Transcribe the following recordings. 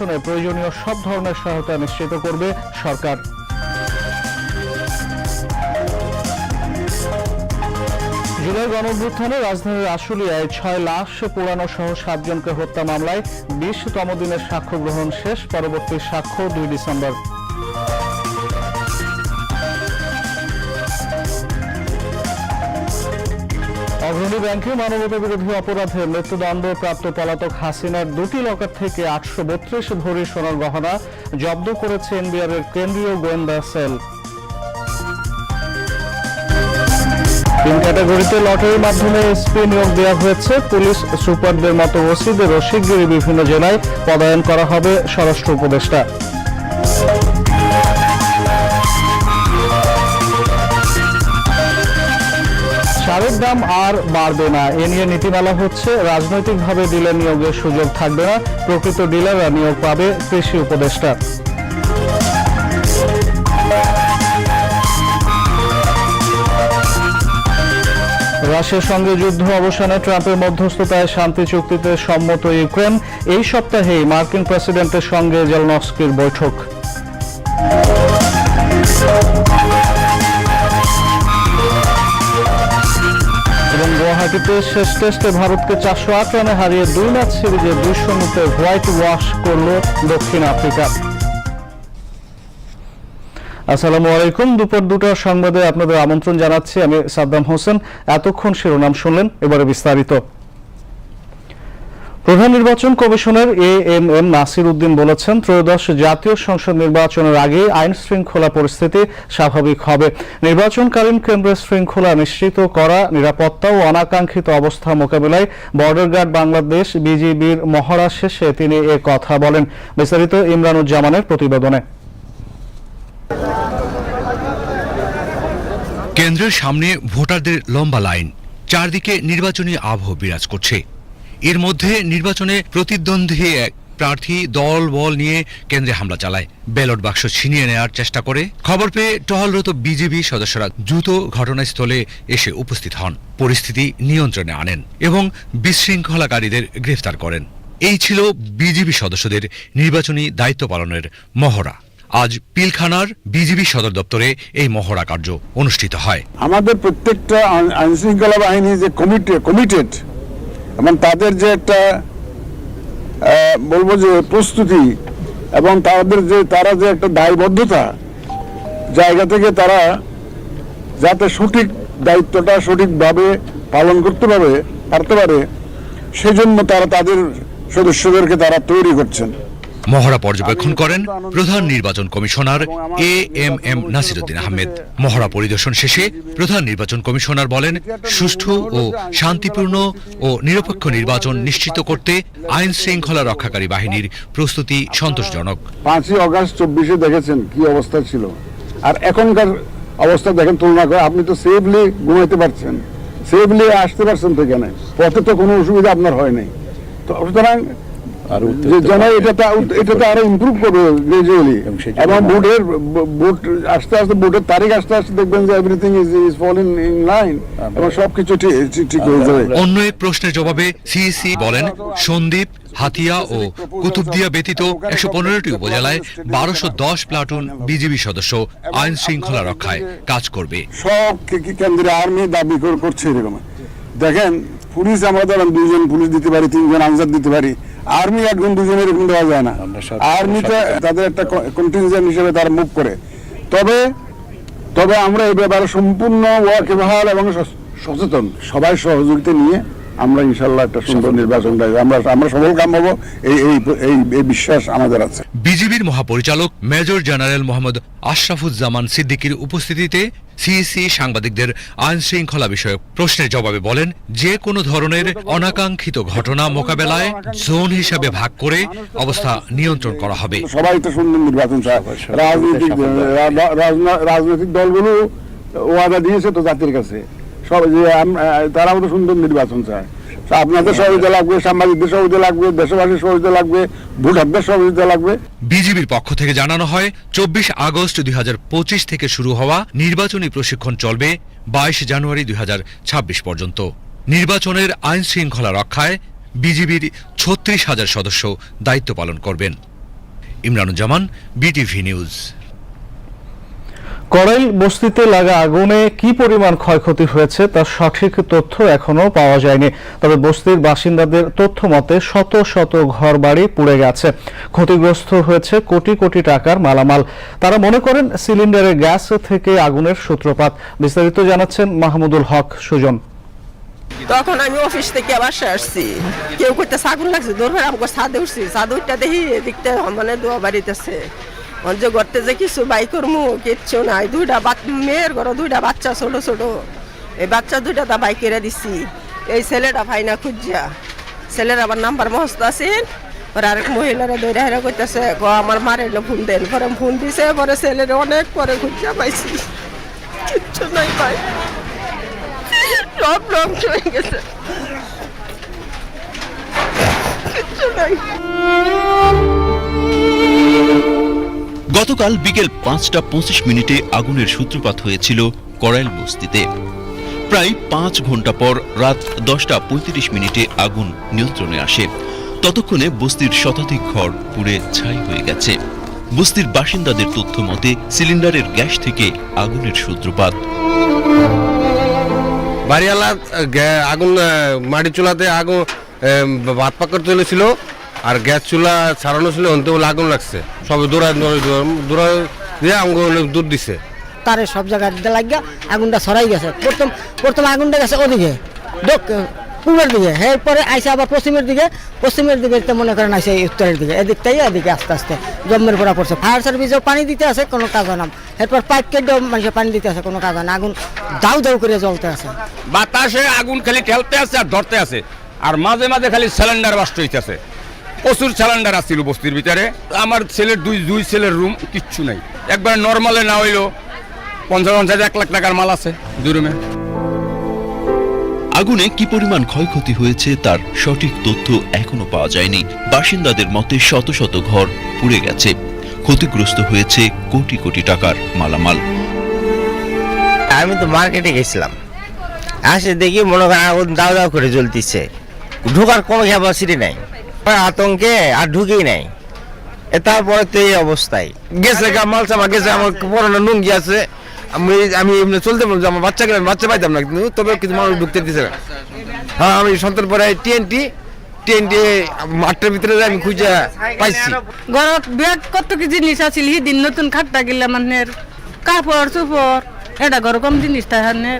নির্বাচনে প্রয়োজনীয় সব ধরনের সহায়তা নিশ্চিত করবে সরকার। জুলাই গণঅভ্যুত্থানে রাজধানীর আশুলিয়ায় ছয় লাশ পোড়ানো সহ সাতজনকে হত্যা মামলায় বিশতম দিনের সাক্ষ্য গ্রহণ শেষ, পরবর্তী সাক্ষ্য দুই ডিসেম্বর। অগ্রণী ব্যাংকে মানবতা বিরোধী অপরাধে মৃত্যুদণ্ড প্রাপ্ত পলাতক হাসিনার দুটি লকার থেকে আটশো বত্রিশ ভরি সোনার গহনা জব্দ করেছে এনবিআর এর কেন্দ্রীয় গোয়েন্দা সেল। তিন ক্যাটাগরিতে লটারির মাধ্যমে এসপি নিয়োগ দেওয়া হয়েছে। পুলিশ, সুপারদের মতো ওসিদেরও শিগগিরই বিভিন্ন জেলায় পদায়ন করা হবে স্বরাষ্ট্র উপদেষ্টা। সারের দাম আর বাড়বে না। এ নিয়ে নীতিমালা হচ্ছে, রাজনৈতিকভাবে ডিলার নিয়োগের সুযোগ থাকবে না, প্রকৃত ডিলাররা নিয়োগ পাবে কৃষি উপদেষ্টা। রাশিয়ার সঙ্গে যুদ্ধ অবসানে ট্রাম্পের মধ্যস্থতায় শান্তি চুক্তিতে সম্মত ইউক্রেন, এই সপ্তাহেই মার্কিন প্রেসিডেন্টের সঙ্গে জেলনস্কির বৈঠক। গুয়াহাটিতে শেষ টেস্টে ভারতকে চারশো আট রানে হারিয়ে দুই ম্যাচ সিরিজে দুই হোয়াইট ওয়াশ করল দক্ষিণ আফ্রিকা। আসসালামু আলাইকুম। দুপুর দুটার সংবাদে আপনাদের আমন্ত্রণ জানাচ্ছি। আমি সাদ্দাম হোসেন। এতক্ষণ শিরোনাম শুনলেন, এবারে বিস্তারিত। প্রধান নির্বাচন commissioner A M M Nasir Uddin বলেছেন, ত্রয়োদশ জাতীয় সংসদ নির্বাচনের আগে আইন শৃঙ্খলা পরিস্থিতি স্বাভাবিক হবে। নির্বাচনকালীন কেন্দ্রের শৃঙ্খলা নিশ্চিত করা, নিরাপত্তা ও অনাকাঙ্ক্ষিত অবস্থা মোকাবিলায় বর্ডার গার্ড বাংলাদেশ, বিজিবির মহড়া শেষে তিনি এ কথা বলেন। বিস্তারিত ইমরানুজ্জামানের প্রতিবেদনে। কেন্দ্রের সামনে ভোটারদের লম্বা লাইন, চারদিকে নির্বাচনী আবহ বিরাজ করছে। এর মধ্যে নির্বাচনে প্রতিদ্বন্দ্বী এক প্রার্থী দল বল নিয়ে কেন্দ্রে হামলা চালায়। ব্যালট বাক্স ছিনিয়ে নেওয়ার চেষ্টা করে। খবর পেয়ে টহলরত বিজেপি সদস্যরা দ্রুত ঘটনাস্থলে এসে উপস্থিত হন। পরিস্থিতি নিয়ন্ত্রণে আনেন এবং বিশৃঙ্খলাকারীদের গ্রেফতার করেন। এই ছিল বিজেপি সদস্যদের নির্বাচনী দায়িত্ব পালনের মহড়া। আজ পিলখানার বিজিবি সদর দপ্তরে এই মহড়া কার্য অনুষ্ঠিত হয়। আমাদের প্রত্যেকটা আইন- আইন বাহিনী যে কমিটে কমিটেড এবং তাদের যে একটা বলব যে প্রস্তুতি এবং তাদের যে, তারা যে একটা দায়বদ্ধতা, জায়গা থেকে তারা যাতে সঠিক দায়িত্বটা সঠিকভাবে পালন করতে পারে, পারতে পারে, সেজন্য তারা তাদের সদস্যদেরকে তারা তৈরি করছেন। মহড়া পর্যবেক্ষণ করেন প্রধান নির্বাচন commissioner A M M Nasiruddin Ahmed. মহড়া পরিদর্শন শেষে প্রধান নির্বাচন কমিশনার বলেন, সুষ্ঠু ও শান্তিপূর্ণ ও নিরপেক্ষ নির্বাচন নিশ্চিত করতে আইন শৃঙ্খলা রক্ষাকারী বাহিনীর প্রস্তুতি সন্তোষজনক। পাঁচই অগাস্ট চব্বিশে দেখেছেন কি অবস্থা ছিল। আর এখনকার অবস্থা দেখেন, তুলনা করে আপনি তো সেফলি ঘুমাইতে পারছেন। সেফলি আসতে পারছেন তো এখানে। পথে তো কোনো অসুবিধা আপনার হয় নাই। তো সুতরাং যে যেন এটা তো আরও ইমপ্রুভ করবে গ্রাজুয়ালি এবং ভোটের ভোট আস্তে আস্তে ভোটের তারিখ আস্তে আস্তে দেখবেন যে everything is is falling in line এবং সবকিছু ঠিক ঠিক হয়ে যাবে। অন্য এক প্রশ্নের জবাবে সিইসি বলেন সন্দ্বীপ হাতিয়া ও কুতুবদিয়া ব্যতীত একশো পনেরোটি উপজেলায় বারোশো দশ প্লাটুন বিজিবি সদস্য আইন শৃঙ্খলা রক্ষায় কাজ করবে। সব কে- কে- কেন্দ্রে আর্মি দাবি করছে এরকম। দেখেন পুলিশ আমরা ধরেন দুইজন পুলিশ দিতে পারি তিনজন আনসার দিতে পারি। আর্মি একজন দুজন এরকম দেওয়া যায় না। আর্মিটা তাদের একটা কন্টিনজেন্ট হিসেবে তারা মুভ করে। তবে তবে আমরা এই ব্যাপারে সম্পূর্ণ ওয়াকিবহাল এবং সচ- সচেতন। সবাই সহযোগিতা নিয়ে আমরা ইনশাল্লাহ একটা সুন্দর নির্বাচন। আমরা আমরা সফল কাম হব। এই এই বিশ্বাস আমাদের আছে। বিজিবির মহাপরিচালক মেজর জেনারেল মোহাম্মদ আশরাফুজ্জামান সিদ্দিকীর উপস্থিতিতে সিইসি সাংবাদিকদের আইন শৃঙ্খলা বিষয়ক প্রশ্নের জবাবে বলেন যে কোনো ধরনের অনাকাঙ্ক্ষিত ঘটনা মোকাবেলায় জোন হিসাবে ভাগ করে অবস্থা নিয়ন্ত্রণ করা হবে। সবাই তো সুন্দর নির্বাচন রাজনৈতিক রাজনৈতিক দলগুলো ওয়াদা দিয়েছে তো জাতির কাছে। সব যে তারাও তো সুন্দর নির্বাচন চায়। আপনাদের সহযোগিতা লাগবে, সাংবাদিকদের সহযোগিতা লাগবে, দেশবাসীর সহযোগিতা লাগবে, ভোটারদের সহযোগিতা লাগবে। বিজিবির পক্ষ থেকে জানানো হয়, চব্বিশ আগস্ট দুই হাজার পঁচিশ থেকে শুরু হওয়া নির্বাচনী প্রশিক্ষণ চলবে বাইশ জানুয়ারি দুই হাজার ছাব্বিশ পর্যন্ত। নির্বাচনের আইন শৃঙ্খলা রক্ষায় বিজিবির ছত্রিশ হাজার সদস্য দায়িত্ব পালন করবেন। Imranuzzaman, BTV news. করাইল বস্তিতে লাগা আগুনে কি পরিমাণ ক্ষয়ক্ষতি হয়েছে তার সঠিক তথ্য এখনও পাওয়া যায়নি। তবে বস্তির বাসিন্দাদের তথ্য মতে শত শত ঘরবাড়ি পুড়ে গেছে। ক্ষতিগ্রস্ত হয়েছে কোটি কোটি টাকার মালামাল। তারা মনে করেন সিলিন্ডারের গ্যাস থেকে আগুনের সূত্রপাত। বিস্তারিত জানাচ্ছেন মাহমুদুল হক, সুজন। তখন আমি অফিস থেকে বাসায় আসছি। কেউ করতে আগুন লাগছে দেখি, এদিকটা মানে দোয়া বাড়িতেছে। যে করতে যে কিছু বাই করমু, কিচ্ছু নাই। দুইটা বাচ- মেয়ের ঘরে দুইটা বাচ্চা, ছোট ছোট। এই বাচ্চা দুইটা তা বাই করে দিছি। এই ছেলেটা ভাই না খুঁজিয়া। ছেলের আবার নাম্বার মস্ত আছে। পরে আরেক মহিলারা দৌড়ে হেরা করতেছে গ, আমার মারে ফোন দেন। পরে ফোন দিছে, পরে ছেলের অনেক পরে খুঁজিয়া পাইছি। কিচ্ছু নাই ভাই। সব ধ্বংস হয়ে গেছে। কিচ্ছু নাই। গতকাল বিকেল পাঁচটা পঁচিশ মিনিটে আগুনের সূত্রপাত হয়েছিল করাইল বস্তিতে। প্রায় পাঁচ ঘণ্টা পর রাত দশটা পঁয়ত্রিশ মিনিটে আগুন নিয়ন্ত্রণে আসে। ততক্ষণে বস্তির শতাধিক ঘর পুড়ে ছাই হয়ে গেছে। বস্তির বাসিন্দাদের তথ্য মতে, সিলিন্ডারের গ্যাস থেকে আগুনের সূত্রপাত। বাড়িওয়ালা আগুন মাটি চুলাতে আগুন ভাত পাকার চলেছিল আর গ্যাস চুলা ছাড়ানো ছিল অন্ত বলে আগুন লাগছে। সবে দৌড়ায় দৌড়ায় দিয়ে আগুন দুধ দিছে। তারে সব জায়গায় দিতে লাগিয়া আগুনটা ছড়াই গেছে। প্রথম প্রথম আগুনটা গেছে ওদিকে দক- পূবের দিকে। এরপরে আইসে আবার পশ্চিমের দিকে। পশ্চিমের দিকে তো মনে করেন আইসে উত্তরের দিকে। এদিকটাই এদিকে আস্তে আস্তে জম্মের পড়া পড়ছে। ফায়ার সার্ভিসেও পানি দিতে আছে কোনো কাজ হয় না। এরপর পাইপ কেটেও মানুষের পানি দিতে আছে কোনো কাজ হয় না। আগুন দাউ দাউ করে জ্বলতে আছে। বাতাসে আগুন খালি ঠেলতে আছে আর ধরতে আছে। আর মাঝে মাঝে খালি সিলিন্ডার বাস্ট হইতেছে। প্রচুর সিলিন্ডার আসছিল বস্তির ভিতরে। আমার ছেলের দুই দুই ছেলের রুম কিচ্ছু নাই। একবার নর্মালে না হইল পঞ্চাশ পঞ্চাশ এক লাখ টাকার মাল আছে দুই রুমে আগুনে কি পরিমাণ ক্ষয়ক্ষতি হয়েছে তার সঠিক তথ্য এখনও পাওয়া যায়নি। বাসিন্দাদের মতে শত শত ঘর পুড়ে গেছে। ক্ষতিগ্রস্ত হয়েছে কোটি কোটি টাকার মালামাল। আমি তো মার্কেটে গেছিলাম। আসে দেখি মনে হয় আগুন দাও দাও করে জ্বলতিছে। ঢোকার কোনো ক্যাপাসিটি নাই। আতঙ্কে আর ঢুকেই নাই। তারপরে তো এই অবস্থায়। গেছে গা মাল চামা গেছে আমার পরনে নুঙ্গি আছে। আমি আমি এমনি চলতে বলছি আমার বাচ্চা গেলে বাচ্চা পাইতাম না কিন্তু তবে কিছু মানুষ ঢুকতে দিছে। না হ্যাঁ আমি সন্তান পরে টিএনটি টিএনটি মাঠের ভিতরে আমি খুঁজে পাইছি। ঘরত বিরাট কত কি জিনিস আছিল সিদিন নতুন খাটটা গিলা মানের কাপড় চোপড় এটা ঘর কম জিনিস তাহানে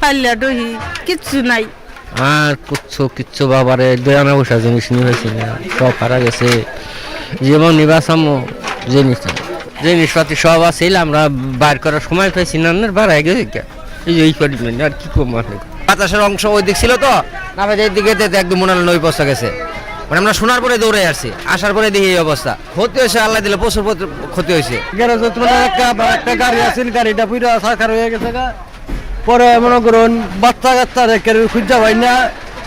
পাল্লা দহি কিচ্ছু নাই। আর কিচ্ছু কিচ্ছু বাবারে দয়ানা বসা জিনিস নিয়ে হয়েছে না সব হারা গেছে। যেমন নিবাসামো জিনিস জিনিসপাতি সব আছে আমরা বার করার সময় পাইছি না হয়ে গেছে। এই করি আর কি কম বাতাসের অংশ ওই দিক ছিল তো, না ভাই এই দিকে একদম মনে নই পয়সা গেছে। মানে আমরা শোনার পরে দৌড়ে আসছি, আসার পরে দেখি এই অবস্থা। ক্ষতি হয়েছে, আল্লাহ দিলে প্রচুর ক্ষতি হয়েছে। গ্যারেজে একটা গাড়ি আছে, গাড়িটা পুরো সাকার হয়ে গেছে পরে মনে করুন বাচ্চা কাচ্চা রেখে খুঁজা হয় না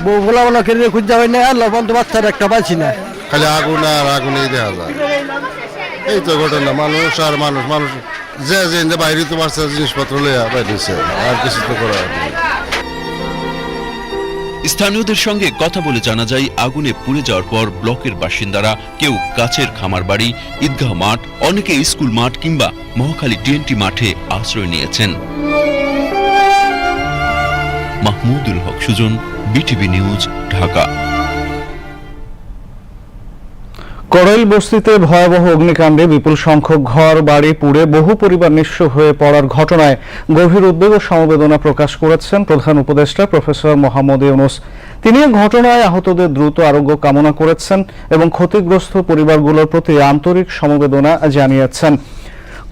বউ ভোলা ভোলা কেড়ে খুঁজা হয় না আল্লাহ বন্ধু বাচ্চার একটা পাইছি না। খালি আগুন আর আগুনেই দেখা যায়। এই তো ঘটনা মানুষ আর মানুষ মানুষ যে যে বাইরে তো পারছে জিনিসপত্র লইয়া বাইরেছে আর কিছু তো করার নেই স্থানীয়দের সঙ্গে কথা বলে জানা যায় আগুনে পুড়ে যাওয়ার পর ব্লকের বাসিন্দারা কেউ কাছের খামার বাড়ি ঈদগাহ মাঠ অনেকে স্কুল মাঠ কিংবা মহাখালী টিএনটি মাঠে আশ্রয় নিয়েছেন। Mahmudul Haque Sujan, BTV news, Dhaka. করাইল বস্তিতে ভয়াবহ অগ্নিকাণ্ডে বিপুল সংখ্যক ঘর, বাড়ি পুড়ে বহু পরিবার নিঃস্ব হয়ে পড়ার ঘটনায় গভীর উদ্বেগ ও সমবেদনা প্রকাশ করেছেন প্রধান উপদেষ্টা প্রফেসর মোহাম্মদ ইউনুস। তিনি ঘটনায় আহতদের দ্রুত আরোগ্য কামনা করেছেন এবং ক্ষতিগ্রস্ত পরিবারগুলোর প্রতি আন্তরিক সমবেদনা জানিয়েছেন।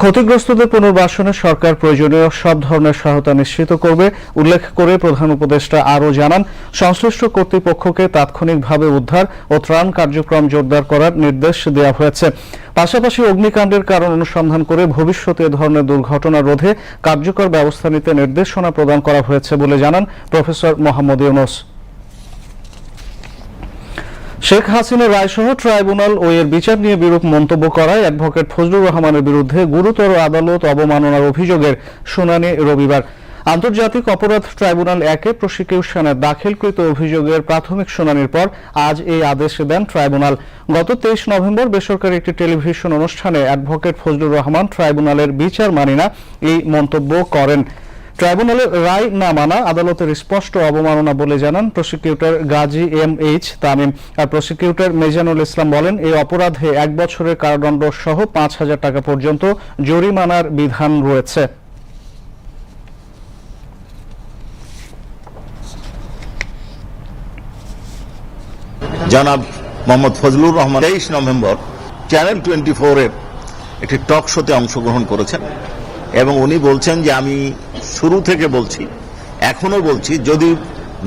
ক্ষতিগ্রস্তদের পুনর্বাসনে সরকার প্রয়োজনীয় সব ধরনের সহায়তা নিশ্চিত করবে, উল্লেখ করে প্রধান উপদেষ্টা আরও জানান, সংশ্লিষ্ট কর্তৃপক্ষকে তাৎক্ষণিকভাবে উদ্ধার ও ত্রাণ কার্যক্রম জোরদার করার নির্দেশ দেওয়া হয়েছে। পাশাপাশি অগ্নিকাণ্ডের কারণ অনুসন্ধান করে ভবিষ্যতে ধরনের দুর্ঘটনা রোধে কার্যকর ব্যবস্থা নিতে নির্দেশনা প্রদান করা হয়েছে বলে জানান প্রফেসর মোহাম্মদ ইউনুস। শেখ হাসিনার রায়সহ ট্রাইব্যুনাল ও এর বিচার নিয়ে বিরূপ মন্তব্য করায় অ্যাডভোকেট ফজলুর রহমানের বিরুদ্ধে গুরুতর আদালত অবমাননার অভিযোগের শুনানি রবিবার। আন্তর্জাতিক অপরাধ ট্রাইব্যুনাল একে প্রসিকিউশনের দাখিলকৃত অভিযোগের প্রাথমিক শুনানির পর আজ এই আদেশ দেন ট্রাইব্যুনাল। গত তেইশ নভেম্বর বেসরকারি একটি টেলিভিশন অনুষ্ঠানে অ্যাডভোকেট ফজলুর রহমান ট্রাইব্যুনালের বিচার মানি না এই মন্তব্য করেন। ট্রাইব্যুনালের রায় না মানা আদালতের স্পষ্ট অবমাননা বলে জানান prosecutor Gazi M H Tamim. আর প্রসিকিউটর মেজানুল ইসলাম বলেন, এই অপরাধে এক বছরের কারাদণ্ড সহ পাঁচ হাজার টাকা পর্যন্ত জরিমানার বিধান রয়েছে। জনাব মোহাম্মদ ফজলুর রহমান তেইশ নভেম্বর চ্যানেল টোয়েন্টি ফোরের একটি টক শোতে অংশগ্রহণ করেছেন। এবং উনি বলছেন যে আমি শুরু থেকে বলছি, এখনও বলছি, যদি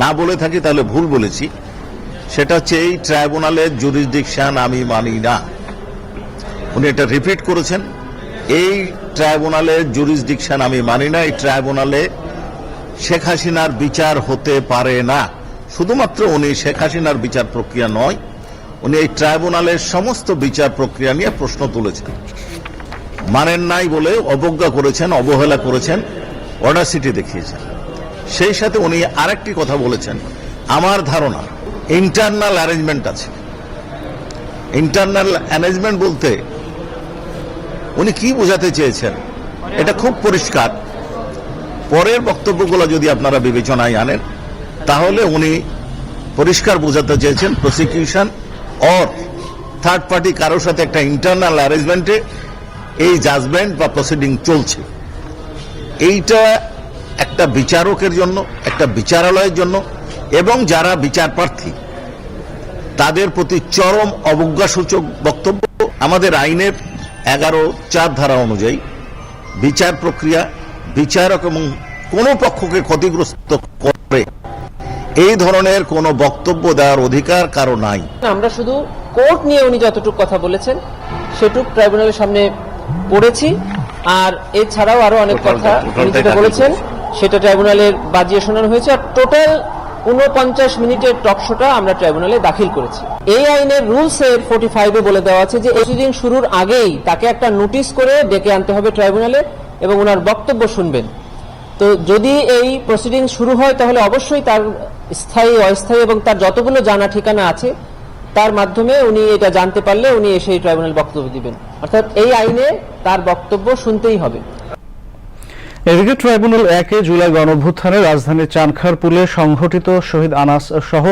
না বলে থাকি তাহলে ভুল বলেছি। সেটা হচ্ছে এই ট্রাইব্যুনালের জুরিসডিকশন আমি মানি না। উনি এটা রিপিট করেছেন, এই ট্রাইব্যুনালের জুরিসডিকশন আমি মানি না, এই ট্রাইব্যুনালে শেখ হাসিনার বিচার হতে পারে না। শুধুমাত্র উনি শেখ হাসিনার বিচার প্রক্রিয়া নয়, উনি এই ট্রাইব্যুনালের সমস্ত বিচার প্রক্রিয়া নিয়ে প্রশ্ন তুলেছেন। মানেন নাই বলে অবজ্ঞা করেছেন, অবহেলা করেছেন, অডাসিটি দেখিয়েছেন। সেই সাথে উনি আরেকটি কথা বলেছেন। আমার ধারণা ইন্টারনাল অ্যারেঞ্জমেন্ট আছে। ইন্টারনাল অ্যারেঞ্জমেন্ট বলতে উনি কি বোঝাতে চেয়েছেন? এটা খুব পরিষ্কার। পরের বক্তব্যগুলো যদি আপনারা বিবেচনায় আনেন, তাহলে উনি পরিষ্কার বোঝাতে চেয়েছেন প্রসিকিউশন অর থার্ড পার্টি কারোর সাথে একটা ইন্টারনাল অ্যারেঞ্জমেন্টে এই জাজমেন্ট বা প্রসিডিং চলছে। এইটা একটা বিচারকের জন্য, একটা বিচারালয়ের জন্য, এবং যারা বিচার প্রার্থী, তাদের প্রতি চরম অবজ্ঞাসূচক বক্তব্য। আমাদের আইনের এগারো চার ধারা অনুযায়ী বিচার প্রক্রিয়া বিচারক এবং কোন পক্ষকে ক্ষতিগ্রস্ত করে এই ধরনের কোনো বক্তব্য দেওয়ার অধিকার কারও নাই। আমরা শুধু কোর্ট নিয়ে উনি যতটুকু কথা বলেছেন, সেটুক ট্রাইব্যুনালের সামনে পড়েছি। আর এছাড়াও আরও অনেক কথা যেটা বলেছেন। সেটা ট্রাইব্যুনালের বাজিয়ে শোনানো হয়েছে। আর টোটাল উনপঞ্চাশ মিনিটের টক শোটা আমরা ট্রাইব্যুনালে দাখিল করেছি। এই আইনের রুলস এর ফোর্টি ফাইভে বলে দেওয়া আছে যে প্রসিডিং শুরুর আগেই তাকে একটা নোটিশ করে ডেকে আনতে হবে ট্রাইব্যুনালে এবং ওনার বক্তব্য শুনবেন। তো যদি এই প্রসিডিং শুরু হয় তাহলে অবশ্যই তার স্থায়ী অস্থায়ী এবং তার যতগুলো জানা ঠিকানা আছে তার মাধ্যমে উনি এটা জানতে পারলে উনি এসে ট্রাইব্যুনাল বক্তব্য দিবেন। অর্থাৎ এই আইনে তার বক্তব্য শুনতেই হবে। এদিকে ট্রাইব্যুনাল একে জুলাই গণঅভ্যুত্থানে রাজধানীর চানখারপুলে সংঘটিত শহীদ আনাস সহ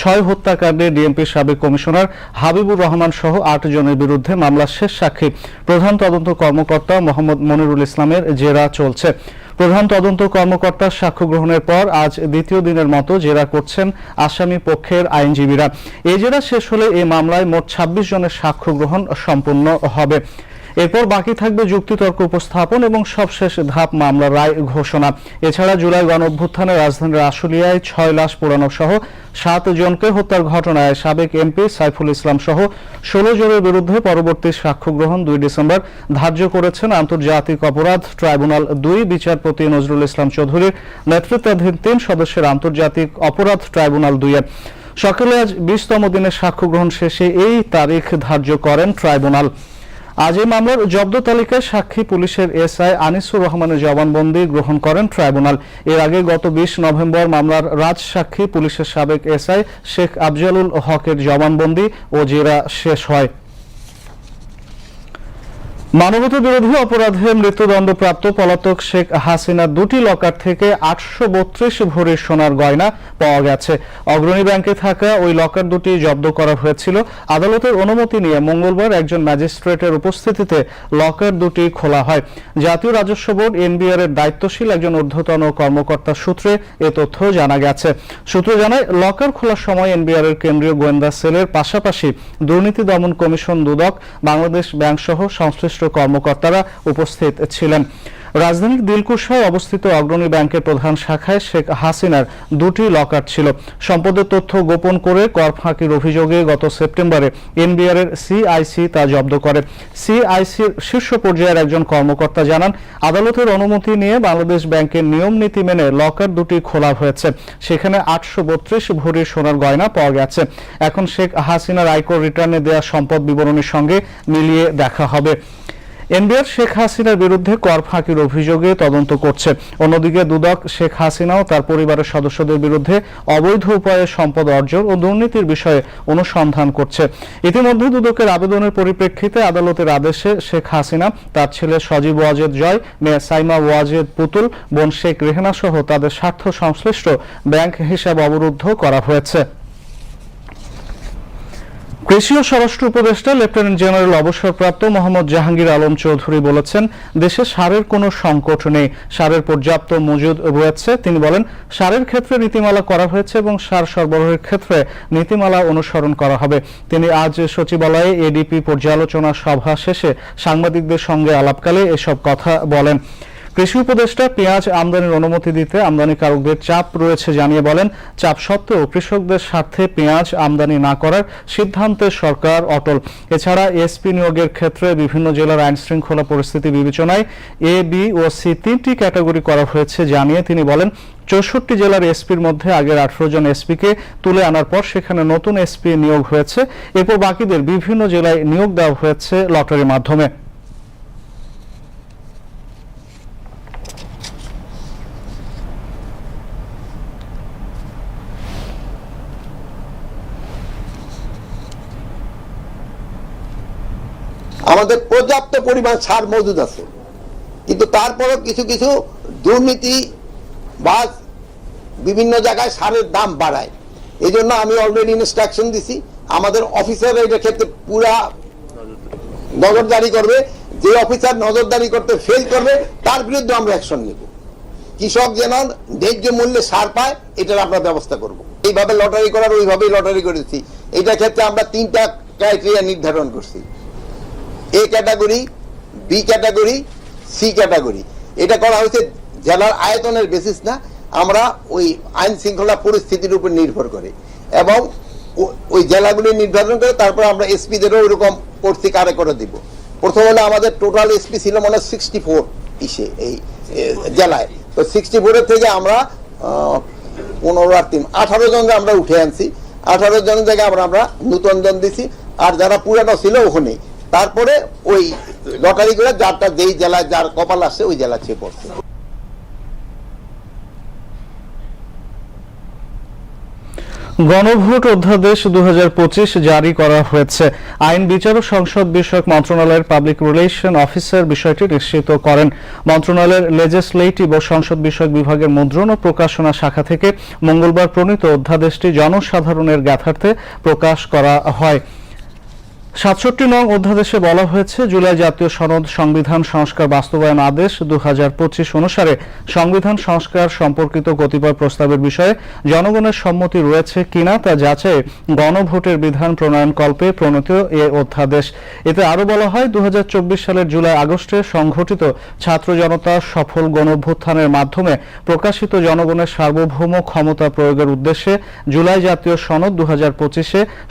ছয় হত্যাকাণ্ডে ডিএমপির সাবেক কমিশনার হাবিবুর রহমান সহ আট জনের বিরুদ্ধে মামলার শেষ সাক্ষী। প্রধান তদন্ত কর্মকর্তা মোহাম্মদ মনিরুল ইসলামের জেরা চলছে। প্রধান তদন্ত কর্মকর্তার সাক্ষ্য গ্রহণের পর আজ দ্বিতীয় দিনের মতো জেরা করছেন আসামি পক্ষের আইনজীবীরা। এই জেরা শেষ হলে এই মামলায় মোট ছাব্বিশ জনের সাক্ষ্য গ্রহণ সম্পন্ন হবে। এরপর বাকি থাকবে যুক্তিতর্ক উপস্থাপন এবং সবশেষ ধাপ মামলার রায় ঘোষণা। এছাড়া জুলাই গণ অভ্যুত্থানে রাজধানীর আশুলিয়ায় ছয় লাশ পোড়ানো সহ সাত জনকে হত্যার ঘটনায় সাবেক এমপি সাইফুল ইসলাম সহ ষোলো জনের বিরুদ্ধে পরবর্তী সাক্ষ্য গ্রহণ দুই ডিসেম্বর ধার্য করেছেন আন্তর্জাতিক অপরাধ ট্রাইব্যুনাল দুই বিচারপতি নজরুল ইসলাম চৌধুরীর নেতৃত্বাধীন তিন সদস্যের আন্তর্জাতিক অপরাধ ট্রাইব্যুনাল দুইয়ের। সকালে আজ বিশতম দিনের সাক্ষ্য গ্রহণ শেষে এই তারিখ ধার্য করেন ট্রাইব্যুনাল। আজ এই মামলার জব্দ তালিকায় সাক্ষী পুলিশের এসআই আনিসুর রহমানের জবানবন্দি গ্রহণ করেন ট্রাইব্যুনাল। এর আগে গত বিশ নভেম্বর মামলার রাজ সাক্ষী পুলিশের সাবেক এসআই শেখ আফজালুল হকের জবানবন্দি ও জেরা শেষ হয়। মানবতা বিরোধী অপরাধে মৃত্যুদণ্ডপ্রাপ্ত পলাতক শেখ হাসিনার দুটি লকার থেকে আটশো বত্রিশ ভরির সোনার গয়না পাওয়া গেছে। অগ্রণী ব্যাংকে থাকা ওই লকার দুটি জব্দ করা হয়েছিল। আদালতের অনুমতি নিয়ে মঙ্গলবার একজন ম্যাজিস্ট্রেটের উপস্থিতিতে লকার দুটি খোলা হয়। জাতীয় রাজস্ব বোর্ড এনবিআর এর দায়িত্বশীল একজন ঊর্ধ্বতন কর্মকর্তা সূত্রে এ তথ্য জানা গেছে। সূত্র জানায়, লকার খোলার সময় এনবিআর এর কেন্দ্রীয় গোয়েন্দা সেলের পাশাপাশি দুর্নীতি দমন কমিশন দুদক, বাংলাদেশ ব্যাংক সহ সংশ্লিষ্ট কর্মকর্তারা উপস্থিত ছিলেন। রাজধানীর দিলকুশায় অবস্থিত অগ্রণী ব্যাংকের প্রধান শাখায় শেখ হাসিনার দুটি লকার ছিল। সম্পদের তথ্য গোপন করে কর ফাঁকির অভিযোগে গত সেপ্টেম্বরে এনবিআর এর সিআইসি তা জব্দ করে। সিআইসির শীর্ষ পর্যায়ের একজন কর্মকর্তা জানান, আদালতের অনুমতি নিয়ে বাংলাদেশ ব্যাংকের নিয়ম নীতি মেনে লকার দুটি খোলা হয়েছে। সেখানে আটশো বত্রিশ ভরির সোনার গয়না পাওয়া গেছে। এখন শেখ হাসিনার আয়কর রিটার্নে দেওয়া সম্পদ বিবরণীর সঙ্গে মিলিয়ে দেখা হবে। এনবিআর শেখ হাসিনার বিরুদ্ধে কর ফাঁকির অভিযোগে তদন্ত করছে। অন্যদিকে দুদক শেখ হাসিনাও তার পরিবারের সদস্যদের বিরুদ্ধে অবৈধ উপায়ে সম্পদ অর্জন ও দুর্নীতির বিষয়ে অনুসন্ধান করছে। ইতিমধ্যে দুদকের আবেদনের পরিপ্রেক্ষিতে আদালতের আদেশে শেখ হাসিনা, তার ছেলে সজীব ওয়াজেদ জয়, মেয়ে সাইমা ওয়াজেদ পুতুল, বোন শেখ রেহেনা সহ তাদের স্বার্থ সংশ্লিষ্ট ব্যাংক হিসাব অবরুদ্ধ করা হয়েছে। ও স্বরাষ্ট্র উপদেষ্টা, লেফটেন্যান্ট জেনারেল অবসরপ্রাপ্ত মোহাম্মদ জাহাঙ্গীর আলম চৌধুরী বলেছেন, দেশে সারের কোনো সংকট নেই। সারের পর্যাপ্ত মজুদ রয়েছে। তিনি বলেন, সারের ক্ষেত্রে নীতিমালা করা হয়েছে এবং সার সরবরাহের ক্ষেত্রে নীতিমালা অনুসরণ করা হবে। তিনি আজ সচিবালয়ে এডিপি পর্যালোচনা সভা শেষে সাংবাদিকদের সঙ্গে আলাপকালে এসব কথা বলেন। কৃষি উপদেষ্টা পেঁয়াজ আমদানির অনুমতি দিতে আমদানিকারকদের চাপ রয়েছে জানিয়ে বলেন, চাপ সত্ত্বেও কৃষকদের স্বার্থে পেঁয়াজ আমদানি না করার সিদ্ধান্তে সরকার অটল। এছাড়া এসপি নিয়োগের ক্ষেত্রে বিভিন্ন জেলার আইন শৃঙ্খলা পরিস্থিতি বিবেচনায় এ, বি ও সি তিনটি ক্যাটাগরি করা হয়েছে জানিয়ে তিনি বলেন, চৌষট্টি জেলার এসপির মধ্যে আগের আঠারো জন এসপিকে তুলে আনার পর সেখানে নতুন এসপি নিয়োগ হয়েছে। এরপর বাকিদের বিভিন্ন জেলায় নিয়োগ দেওয়া হয়েছে লটারির মাধ্যমে আমাদের পর্যাপ্ত পরিমাণ সার মজুদ আছে। কিন্তু তারপরও কিছু কিছু দুর্নীতি বা বিভিন্ন জায়গায় সারের দাম বাড়ায়। এই জন্য আমি অলরেডি ইনস্ট্রাকশন দিছি, আমাদের অফিসার এটার ক্ষেত্রে পুরা নজরদারি করবে। যে অফিসার নজরদারি করতে ফেল করবে, তার বিরুদ্ধে আমরা অ্যাকশন নেব। কৃষক যেন ন্যায্য মূল্যে সার পায়, এটার আমরা ব্যবস্থা করব। এইভাবে লটারি করার ওইভাবেই লটারি করেছি। এটার ক্ষেত্রে আমরা তিনটা ক্রাইটেরিয়া নির্ধারণ করছি। A category B category C category এটা করা হয়েছে জেলার আয়তনের বেসিস না, আমরা ওই আইন শৃঙ্খলা পরিস্থিতির উপর নির্ভর করে। এবং ওই জেলাগুলি নির্ধারণ করে, তারপর আমরা এসপিদেরও ওইরকম করছি কারে করে দিব। প্রথম হলো আমাদের টোটাল এসপি ছিল মানে সিক্সটি ফোর ইসে, এই জেলায়। তো সিক্সটি ফোরের থেকে আমরা পনেরো আর তিন, আঠারো জন আমরা উঠে আনছি। আঠারো জন জায়গায় আমরা আমরা নূতন জন দিছি। আর যারা পুরানো ছিল ওখানে তারপরে ওই লটারি করে যারটা যেই জেলায় যার কপাল আসছে ওই জেলা চেয়ে পড়ছে। গণভোট অধ্যাদেশ দু জারি করা হয়েছে। আইন বিচার ও সংসদ বিষয়ক মন্ত্রণালয়ের পাবলিক রিলেশন অফিসার বিষয়টি নিশ্চিত করেন। মন্ত্রণালয়ের লেজিসলেটিভ ও সংসদ বিষয়ক বিভাগের মুদ্রণ ও প্রকাশনা শাখা থেকে মঙ্গলবার প্রণীত অধ্যাদেশটি জনসাধারণের জ্ঞাতার্থে প্রকাশ করা হয়। সাতষট্টি নং অধ্যাদেশে বলা হয়েছে, জুলাই জাতীয় সনদ সংবিধান সংস্কার বাস্তবায়ন আদেশ দু হাজার পঁচিশ অনুসারে সংবিধান সংস্কার সম্পর্কিত কতিপয় প্রস্তাবের বিষয়ে জনগণের সম্মতি রয়েছে কিনা তা যাচাই গণভোটের বিধান প্রণয়ন কল্পে প্রণীত এ অধ্যাদেশ। এতে আরও বলা হয় দু হাজার চব্বিশ সালের জুলাই আগস্টে সংঘটিত ছাত্র জনতার সফল গণভ্যুত্থানের মাধ্যমে প্রকাশিত জনগণের সার্বভৌম ক্ষমতা প্রয়োগের উদ্দেশ্যে জুলাই জাতীয় সনদ দু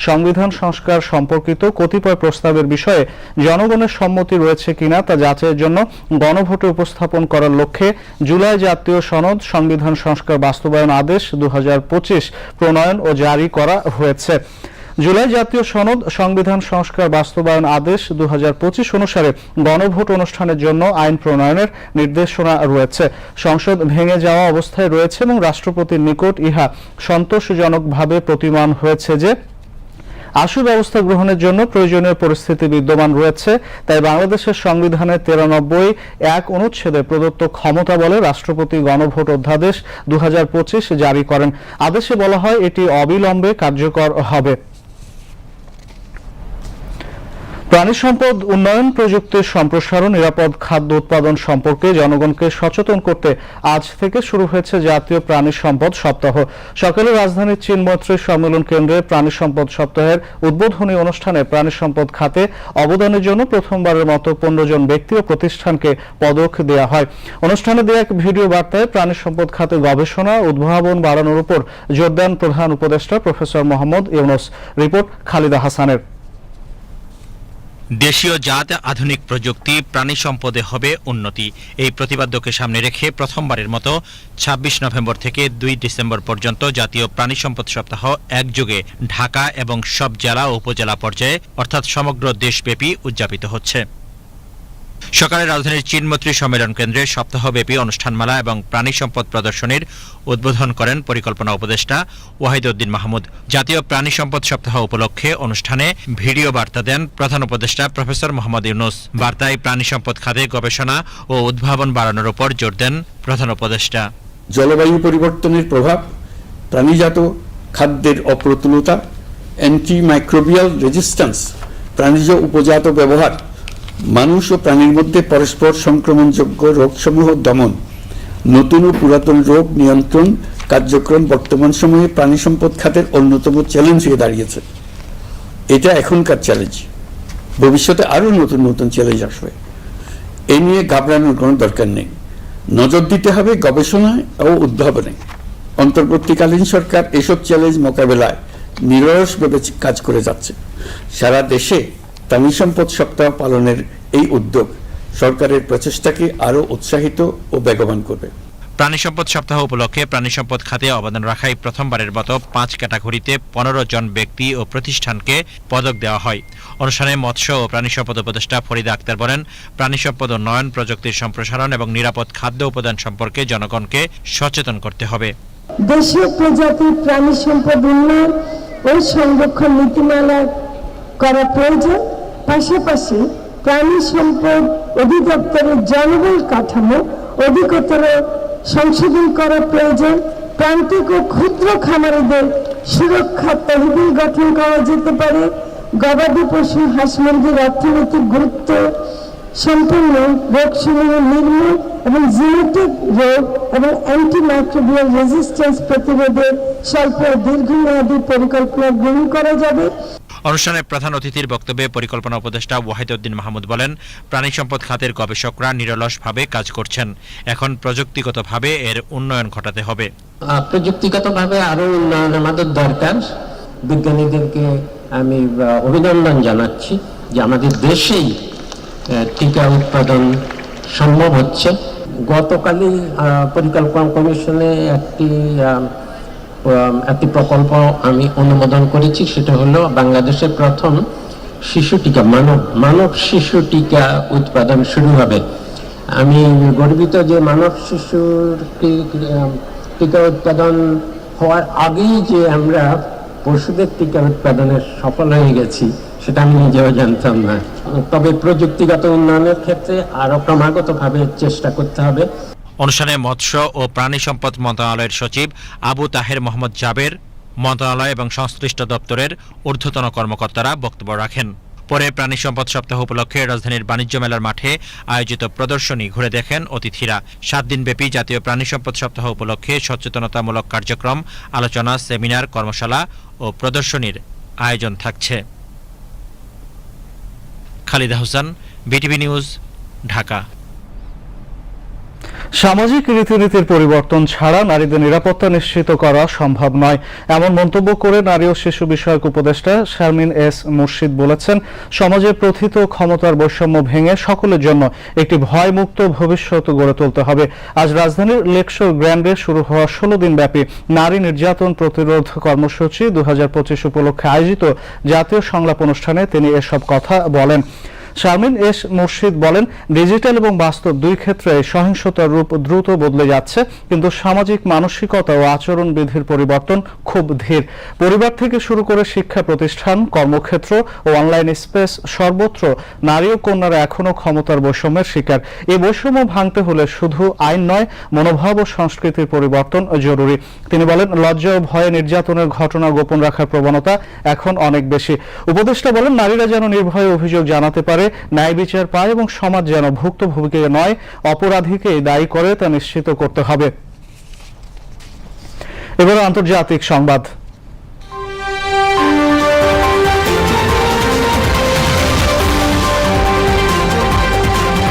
সংবিধান সংস্কার সম্পর্কিত কতিপয় প্রস্তাবের বিষয়ে জনগণের সম্মতি রয়েছে কিনা তা যাচাইয়ের জন্য গণভোটে উপস্থাপন করার লক্ষ্যে জুলাই জাতীয় সনদ, সংবিধান সংস্কার বাস্তবায়ন আদেশ দু প্রণয়ন ও জারি করা হয়েছে। জুলাই জাতীয় সনদ, সংবিধান সংস্কার বাস্তবায়ন আদেশ দু হাজার পঁচিশ অনুসারে গণভোট অনুষ্ঠানের জন্য আইন প্রণয়নের নির্দেশনা রয়েছে। সংসদ ভেঙে যাওয়া অবস্থায় রয়েছে এবং রাষ্ট্রপতির নিকট ইহা সন্তোষজনকভাবে প্রতিমান হয়েছে যে আশু ব্যবস্থা গ্রহণের জন্য প্রয়োজনীয় পরিস্থিতি বিদ্যমান রয়েছে। তাই বাংলাদেশের সংবিধানের তিরানব্বই এক অনুচ্ছেদে প্রদত্ত ক্ষমতা বলে রাষ্ট্রপতি গণভোট অধ্যাদেশ দু হাজার পঁচিশ জারি করেন। আদেশে বলা হয় এটি অবিলম্বে কার্যকর হবে। প্রাণী সম্পদ উন্নয়ন প্রযুক্তির সম্প্রসারণ, নিরাপদ খাদ্য উৎপাদন সম্পর্কে জনগণকে সচেতন করতে আজ থেকে শুরু হয়েছে জাতীয় প্রাণী সম্পদ সপ্তাহ। সকালে রাজধানীর চীনমৈত্রী সম্মেলন কেন্দ্রে প্রাণী সম্পদ সপ্তাহের উদ্বোধনী অনুষ্ঠানে প্রাণী সম্পদ খাতে অবদানের জন্য প্রথমবারের মতো পনেরো জন ব্যক্তি ও প্রতিষ্ঠানকে পদক দেওয়া হয়। অনুষ্ঠানে দেওয়া এক ভিডিও বার্তায় প্রাণী সম্পদ খাতে গবেষণা, উদ্ভাবন বাড়ানোর উপর জোর দেন প্রধান উপদেষ্টা প্রফেসর মোহাম্মদ ইউনুস। রিপোর্ট খালিদা হাসানের। দেশীয় জাত, আধুনিক প্রযুক্তি, প্রাণী সম্পদে হবে উন্নতি। এই প্রতিপাদ্যকে সামনে রেখে প্রথমবারের মতো ২৬ নভেম্বর থেকে দুই ডিসেম্বর পর্যন্ত জাতীয় প্রাণী সম্পদ সপ্তাহ একযোগে ঢাকা এবং সব জেলা ও উপজেলা পর্যায়ে, অর্থাৎ সমগ্র দেশব্যাপী উদযাপিত হচ্ছে। সকালে রাজধানীর চীনমৈত্রী সম্মেলন কেন্দ্রে সপ্তাহব্যাপী অনুষ্ঠানমালা এবং প্রাণী সম্পদ প্রদর্শনীর উদ্বোধন করেন পরিকল্পনা উপদেষ্টা ওয়াহিদউদ্দিন মাহমুদ। জাতীয় প্রাণী সম্পদ সপ্তাহ উপলক্ষে অনুষ্ঠানে ভিডিও বার্তা দেন প্রধান উপদেষ্টা প্রফেসর মোহাম্মদ ইউনুস। বার্তায় প্রাণী সম্পদ খাতে গবেষণা ও উদ্ভাবন বাড়ানোর উপর জোর দেন প্রধান উপদেষ্টা। জলবায়ু পরিবর্তনের প্রভাব, প্রাণীজাত খাদ্যের অপ্রতুলতা অ্যান্টি মাইক্রোবিয়াল রেজিস্ট্যান্স প্রাণীজ উপজাত ব্যবহার মানুষ ও প্রাণীর মধ্যে পরস্পর সংক্রমণযোগ্য রোগসমূহ দমন, নতুন ও পুরাতন রোগ নিয়ন্ত্রণ কার্যক্রম বর্তমান সময়ে প্রাণী সম্পদ খাতের অন্যতম চ্যালেঞ্জ হয়ে দাঁড়িয়েছে। এটা এখনকার চ্যালেঞ্জ ভবিষ্যতে আরও নতুন নতুন চ্যালেঞ্জ আসবে। এ নিয়ে ঘাবড়ানোর কোনো দরকার নেই। নজর দিতে হবে গবেষণায় ও উদ্ভাবনে। অন্তর্বর্তীকালীন সরকার এসব চ্যালেঞ্জ মোকাবেলায় নিরলসভাবে কাজ করে যাচ্ছে। সারা দেশে প্রাণী সম্পদ সপ্তাহ পালনের এই উদ্যোগ সরকারের প্রচেষ্টাকে আরও উৎসাহিত ও বেগবান করবে। প্রাণী সম্পদ সপ্তাহ উপলক্ষে প্রাণী সম্পদ খাতে অবদান রাখায় প্রথমবারের মতো পাঁচ ক্যাটাগরিতে পনেরো জন ব্যক্তি ও প্রতিষ্ঠানকে পদক দেওয়া হয়। অনুষ্ঠানে মৎস্য ও প্রাণী সম্পদ উপদেষ্টা ফরিদা আক্তার বলেন প্রাণী সম্পদ উন্নয়ন প্রযুক্তির সম্প্রসারণ এবং নিরাপদ খাদ্য উপাদান সম্পর্কে জনগণকে সচেতন করতে হবে। দেশীয় প্রজাতির প্রাণী সম্পদ উন্নয়ন ও সংরক্ষণ নীতিমালা করা প্রয়োজন। পাশাপাশি প্রাণী সম্পদ অধিদপ্তরের জনবল কাঠামো, অধিকতর সংশোধন করা প্রয়োজন, প্রান্তিক ও ক্ষুদ্র খামারিদের সুরক্ষা তহবিল গঠন করা যেতে পারে, গবাদি পশু হাঁস মুরগির অর্থনৈতিক গুরুত্ব সম্পূর্ণ রোগসমূহ নির্মূল এবং জিনেটিক রোগ এবং অ্যান্টিমাইক্রোবিয়াল রেজিস্ট্যান্স প্রতিরোধে স্বল্প দীর্ঘমেয়াদী পরিকল্পনা গ্রহণ করা যাবে। অনুষ্ঠানে প্রধান অতিথির বক্তব্যে পরিকল্পনা উপদেষ্টা ওয়াহিদউদ্দিন মাহমুদ বলেন প্রাণী সম্পদ খাতের গবেষকরা নিরলসভাবে কাজ করছেন। এখন প্রযুক্তিগতভাবে এর উন্নয়ন ঘটাতে হবে। প্রযুক্তিগতভাবে আরও উন্নয়ন আমাদের দরকার। বিজ্ঞানীদেরকে আমি অভিনন্দন জানাচ্ছি যে আমাদের দেশেই টিকা উৎপাদন সম্ভব হচ্ছে। গতকালই পরিকল্পনা কমিশনে একটি একটি প্রকল্প আমি অনুমোদন করেছি, সেটা হলো বাংলাদেশের প্রথম শিশু টিকা, মানব মানব শিশু টিকা উৎপাদন শুরু হবে। আমি গর্বিত যে মানব শিশুর টিকা উৎপাদন হওয়ার আগেই যে আমরা পশুদের টিকা উৎপাদনে সফল হয়ে গেছি, সেটা আমি নিজেও জানতাম না। তবে প্রযুক্তিগত উন্নয়নের ক্ষেত্রে আরও ক্রমাগতভাবে চেষ্টা করতে হবে। অনুষ্ঠানে মৎস্য ও প্রাণী সম্পদ মন্ত্রণালয়ের সচিব আবু তাহের মোহাম্মদ জাবের মন্ত্রণালয় এবং সংশ্লিষ্ট দপ্তরের ঊর্ধ্বতন কর্মকর্তারা বক্তব্য রাখেন। পরে প্রাণী সম্পদ সপ্তাহ উপলক্ষে রাজধানীর বাণিজ্য মেলার মাঠে আয়োজিত প্রদর্শনী ঘুরে দেখেন অতিথিরা। সাত দিনব্যাপী জাতীয় প্রাণী সম্পদ সপ্তাহ উপলক্ষে সচেতনতামূলক কার্যক্রম, আলোচনা, সেমিনার, কর্মশালা ও প্রদর্শনীর আয়োজন থাকছে। Khalida Hossain, BTV news, Dhaka. সামাজিক রীতিনীতির পরিবর্তন ছাড়া নারীদের নিরাপত্তা নিশ্চিত করা সম্ভব নয়। এমন মন্তব্য করে নারী ও শিশু বিষয়ক উপদেষ্টা শারমিন এস মুর্শিদ বলেছেন, সমাজে প্রথিত ক্ষমতার বৈষম্য ভেঙে সকলের জন্য একটি ভয়মুক্ত ভবিষ্যৎ গড়ে তুলতে হবে। আজ রাজধানীর লেকশোর গ্র্যান্ডে শুরু হওয়া ষোলো দিনব্যাপী নারী নির্যাতন প্রতিরোধ কর্মসূচি দু হাজার পঁচিশ উপলক্ষে আয়োজিত জাতীয় সংলাপ অনুষ্ঠানে তিনি এসব কথা বলেন। শারমিন এস মুর্শিদ বলেন, ডিজিটাল এবং বাস্তব দুই ক্ষেত্রে সহিংসতার রূপ দ্রুত বদলে যাচ্ছে, কিন্তু সামাজিক, মানসিকতা ও আচরণ বিধির পরিবর্তন খুব ধীর। পরিবার থেকে শুরু করে শিক্ষা প্রতিষ্ঠান, কর্মক্ষেত্র ও অনলাইন স্পেস সর্বত্র নারী ও কন্যারা এখনও ক্ষমতার বৈষম্যের শিকার। এই বৈষম্য ভাঙতে হলে শুধু আইন নয়, মনোভাব ও সংস্কৃতির পরিবর্তন জরুরি। তিনি বলেন, লজ্জা ও ভয়ে নির্যাতনের ঘটনা গোপন রাখার প্রবণতা এখন অনেক বেশি। উপদেষ্টা বলেন, নারীরা যেন নির্ভয়ে অভিযোগ জানাতে পারে ন্যায় বিচার পায় এবং সমাজ যেন ভুক্তভোগীকে নয়, অপরাধীকে দায়ী করে তা নিশ্চিত করতে হবে। এবার আন্তর্জাতিক সংবাদ।